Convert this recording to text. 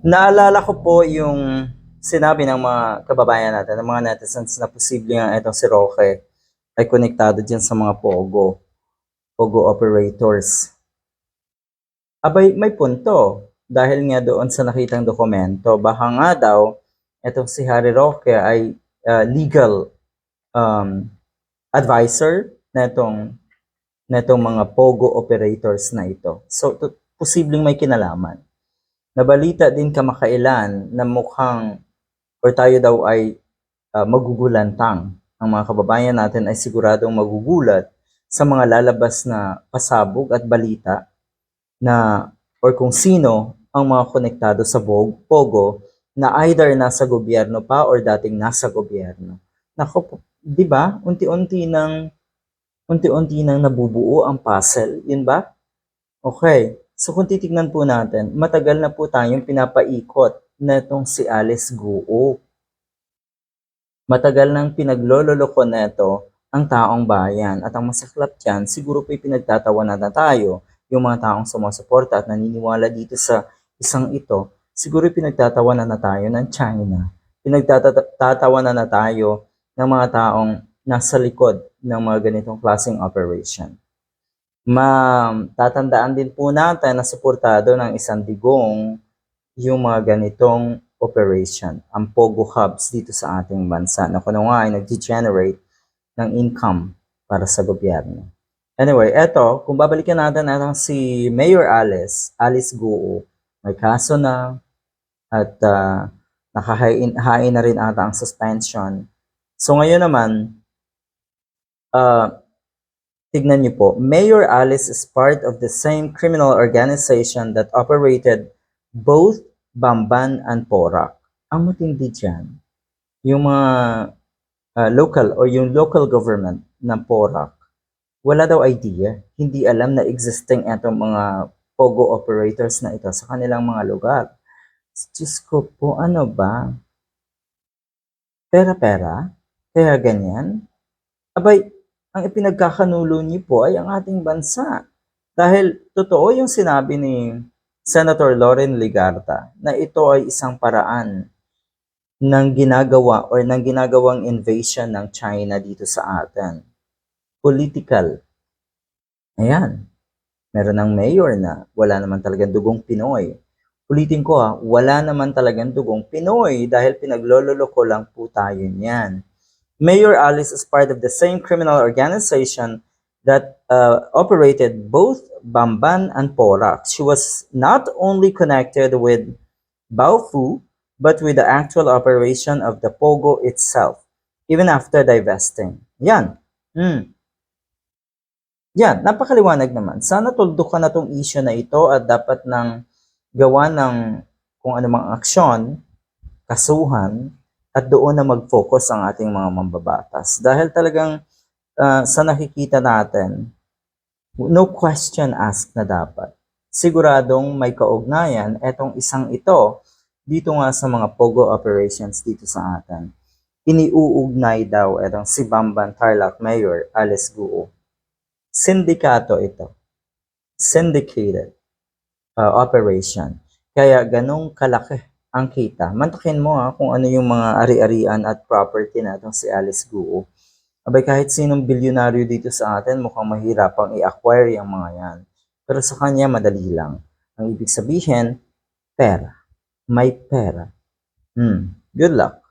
Naalala ko po yung sinabi ng mga kababayan natin, ng mga netizens na posible nga itong si Roque ay konektado dyan sa mga Pogo, Pogo operators. Abay, may punto. Dahil nga doon sa nakitang dokumento, baka nga daw itong si Harry Roque ay uh, legal um, advisor na itong mga Pogo operators na ito. So, posibleng may kinalaman. Nabalita din kamakailan na mukhang or tayo daw ay uh, magugulantang. Ang mga kababayan natin ay siguradong magugulat sa mga lalabas na pasabog at balita na or kung sino ang mga konektado sa Pogo na either nasa gobyerno pa or dating nasa gobyerno. Nako, 'di ba? Unti-unti nang unti-unti nang nabubuo ang puzzle, 'yun ba? Okay. So kung titignan po natin, matagal na po tayong pinapaikot na itong si Alice Guo. Matagal nang pinaglololoko neto ang taong bayan. At ang masaklap dyan, siguro po'y pinagtatawanan na tayo, yung mga taong sumusuporta at naniniwala dito sa isang ito, siguro pinagtatawanan na tayo ng China. Pinagtatawanan na tayo ng mga taong nasa likod ng mga ganitong klaseng operation. Matatandaan din po natin na suportado ng isang digong yung mga ganitong operation, ang Pogo Hubs dito sa ating bansa na kuno nga ay nag-generate ng income para sa gobyerno. Anyway, eto, kung babalikan natin natang si Mayor Alice, Alice Guo, may kaso na at uh, nakahain hain na rin ata ang suspension. So ngayon naman, uh, tignan niyo po, Mayor Alice is part of the same criminal organization that operated both Bamban and Porac. Ang matindi dyan, yung mga uh, local or yung local government ng Porac, wala daw idea, hindi alam na existing itong mga pogo operators na ito sa kanilang mga lugar. Diyos ko po, ano ba? Pera-pera? Kaya ganyan? Abay, ang ipinagkakanulo niyo po ay ang ating bansa. Dahil totoo yung sinabi ni Senator Loren Ligarta na ito ay isang paraan ng ginagawa or ng ginagawang invasion ng China dito sa atin. Political. Ayan. Meron ng mayor na wala naman talagang dugong Pinoy. Ulitin ko ha, wala naman talagang dugong Pinoy dahil pinaglololoko lang po tayo niyan. Mayor Alice is part of the same criminal organization that uh, operated both Bamban and Porac. She was not only connected with Baofu, but with the actual operation of the Pogo itself, even after divesting. Yan. Hmm. Yan, napakaliwanag naman. Sana tuldok ka na tong issue na ito at dapat nang gawa ng kung anumang aksyon, kasuhan, at doon na mag-focus ang ating mga mambabatas. Dahil talagang uh, sa nakikita natin, no question asked na dapat. Siguradong may kaugnayan etong isang ito dito nga sa mga POGO operations dito sa atin. Iniuugnay daw etong si Bamban Tarlac Mayor Alice Guo. Sindikato ito. Syndicated uh, operation. Kaya ganong kalaki ang kita. Mantakin mo ha kung ano yung mga ari-arian at property natong si Alice Guo. Abay kahit sinong bilyonaryo dito sa atin mukhang mahirapang i-acquire yung mga yan. Pero sa kanya madali lang. Ang ibig sabihin, pera. May pera. Hmm. Good luck.